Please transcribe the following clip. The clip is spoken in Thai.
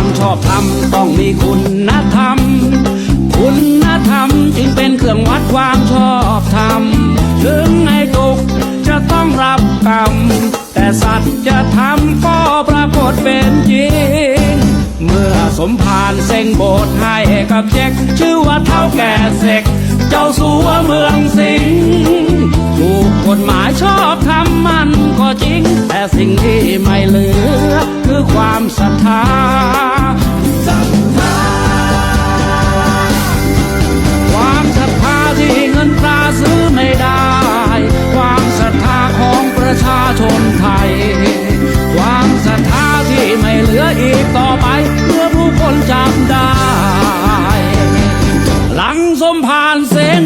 ความชอบธรรมต้องมีคุณธรรม คุณธรรมจึงเป็นเครื่องวัดความชอบธรรม ถึงไอ้ตกจะต้องรับกรรม แต่สัตว์จะทำก็ปรากฏเป็นจริง เมื่อสมภารเซ็งโบสถ์ให้กับเจ๊กชื่อว่าเท่าแก่เสกเจ้าสัวเมืองสิงห์ถูกกฎหมายชอบทำมันก็จริง แต่สิ่งที่ไม่เหลือ คือความศรัทธา ชนไทย ความศรัทธาที่ไม่เหลืออีกต่อไป เมื่อผู้คนจำได้ หลังสมผ่านเส้น